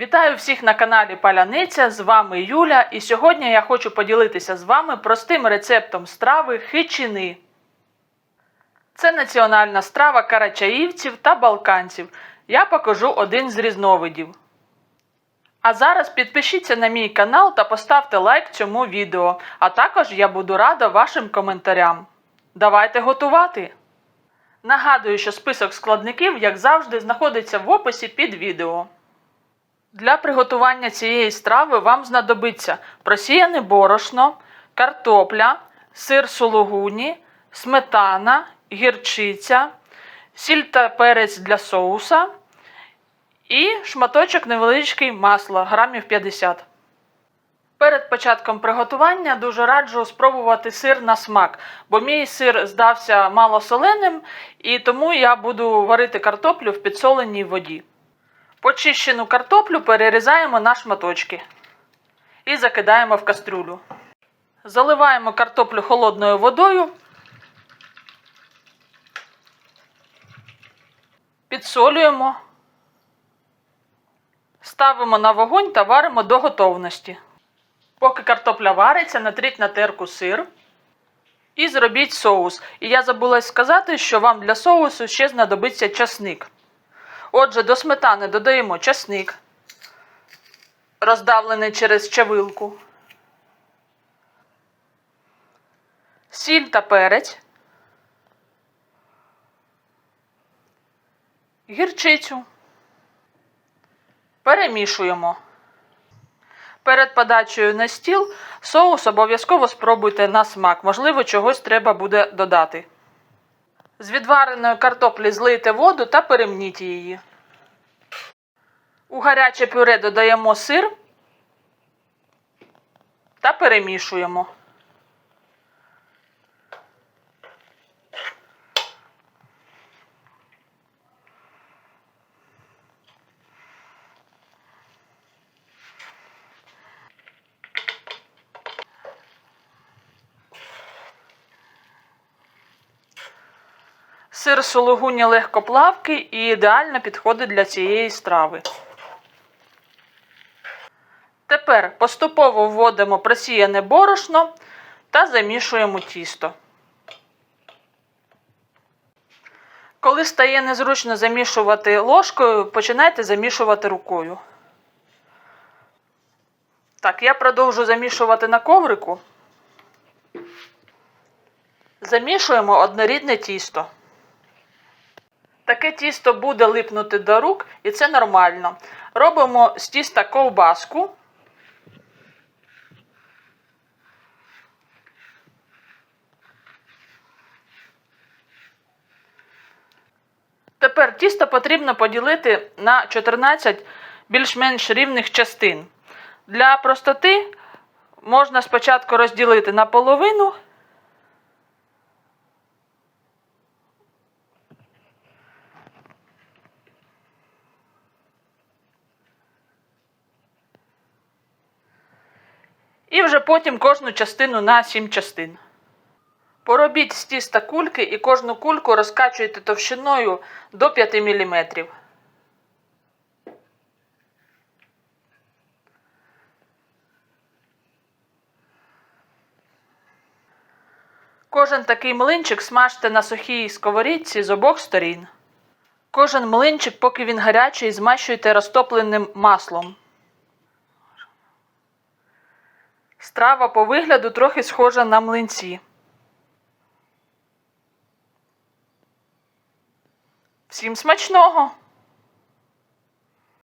Вітаю всіх на каналі Паляниця. З вами Юля, і сьогодні я хочу поділитися з вами простим рецептом страви хичини. Це національна страва карачаївців та балканців. Я покажу один з різновидів. А зараз підпишіться на мій канал та поставте лайк цьому відео, а також я буду рада вашим коментарям. Давайте готувати! Нагадую, що список складників, як завжди, знаходиться в описі під відео. Для приготування цієї страви вам знадобиться просіяне борошно, картопля, сир сулугуні, сметана, гірчиця, сіль та перець для соуса і шматочок невеличкий масла, грамів 50. Перед початком приготування дуже раджу спробувати сир на смак, бо мій сир здався малосоленим, і тому я буду варити картоплю в підсоленій воді. Почищену картоплю перерізаємо на шматочки і закидаємо в кастрюлю. Заливаємо картоплю холодною водою, підсолюємо, ставимо на вогонь та варимо до готовності. Поки картопля вариться, натріть на терку сир і зробіть соус. І я забула сказати, що вам для соусу ще знадобиться часник. Отже, до сметани додаємо часник, роздавлений через чавилку, сіль та перець, гірчицю. Перемішуємо. Перед подачею на стіл соус обов'язково спробуйте на смак, можливо, чогось треба буде додати. З відвареної картоплі злийте воду та перемніть її. У гаряче пюре додаємо сир та перемішуємо. Сир сулугуні легкоплавкий і ідеально підходить для цієї страви. Тепер поступово вводимо просіяне борошно та замішуємо тісто. Коли стає незручно замішувати ложкою, починайте замішувати рукою. Так, я продовжу замішувати на коврику. Замішуємо однорідне тісто. Таке тісто буде липнути до рук, і це нормально. Робимо з тіста ковбаску. Тепер тісто потрібно поділити на 14 більш-менш рівних частин. Для простоти можна спочатку розділити на половину. І вже потім кожну частину на 7 частин. Поробіть з тіста кульки і кожну кульку розкачуйте товщиною до 5 мм. Кожен такий млинчик смажте на сухій сковорідці з обох сторін. Кожен млинчик, поки він гарячий, змащуйте розтопленим маслом. Страва по вигляду трохи схожа на млинці. Всім смачного!